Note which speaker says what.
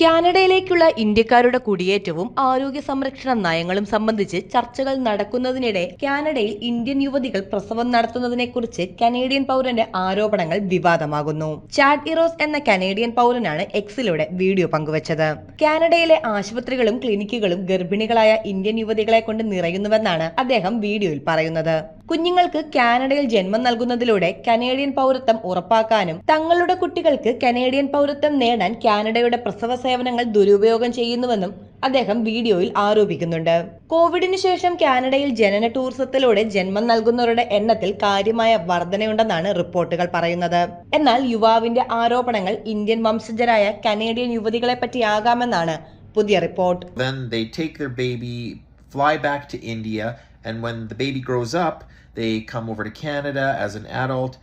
Speaker 1: കാനഡയിലേക്കുള്ള ഇന്ത്യക്കാരുടെ കുടിയേറ്റവും ആരോഗ്യ സംരക്ഷണ നയങ്ങളും സംബന്ധിച്ച് ചർച്ചകൾ നടക്കുന്നതിനിടെ കാനഡയിൽ ഇന്ത്യൻ യുവതികൾ പ്രസവം നടത്തുന്നതിനെക്കുറിച്ച് കനേഡിയൻ പൗരന്റെ ആരോപണങ്ങൾ വിവാദമാകുന്നു. ചാഡ് ഇറോസ് എന്ന കനേഡിയൻ പൗരനാണ് എക്സിലൂടെ വീഡിയോ പങ്കുവച്ചത്. കാനഡയിലെ ആശുപത്രികളും ക്ലിനിക്കുകളും ഗർഭിണികളായ ഇന്ത്യൻ യുവതികളെ കൊണ്ട് നിറയുന്നുവെന്നാണ് അദ്ദേഹം വീഡിയോയിൽ പറയുന്നത്. കുഞ്ഞുങ്ങൾക്ക് കാനഡയിൽ ജന്മം നൽകുന്നതിലൂടെ കനേഡിയൻ പൗരത്വം ഉറപ്പാക്കാനും തങ്ങളുടെ കുട്ടികൾക്ക് കനേഡിയൻ പൗരത്വം നേടാൻ കാനഡയുടെ പ്രസവ സേവനങ്ങൾ ദുരുപയോഗം ചെയ്യുന്നുവെന്നും അദ്ദേഹം വീഡിയോയിൽ ആരോപിക്കുന്നുണ്ട്. കോവിഡിന് ശേഷം കാനഡയിൽ ജനന ടൂറിസത്തിലൂടെ ജന്മം നൽകുന്നവരുടെ എണ്ണത്തിൽ കാര്യമായ വർധനയുണ്ടെന്നാണ് റിപ്പോർട്ടുകൾ പറയുന്നത്. എന്നാൽ യുവാവിന്റെ ആരോപണങ്ങൾ ഇന്ത്യൻ വംശജരായ കനേഡിയൻ യുവതികളെ പറ്റിയാകാമെന്നാണ് പുതിയ report.
Speaker 2: Fly back to India, and when the baby grows up, they come over to Canada as an adult,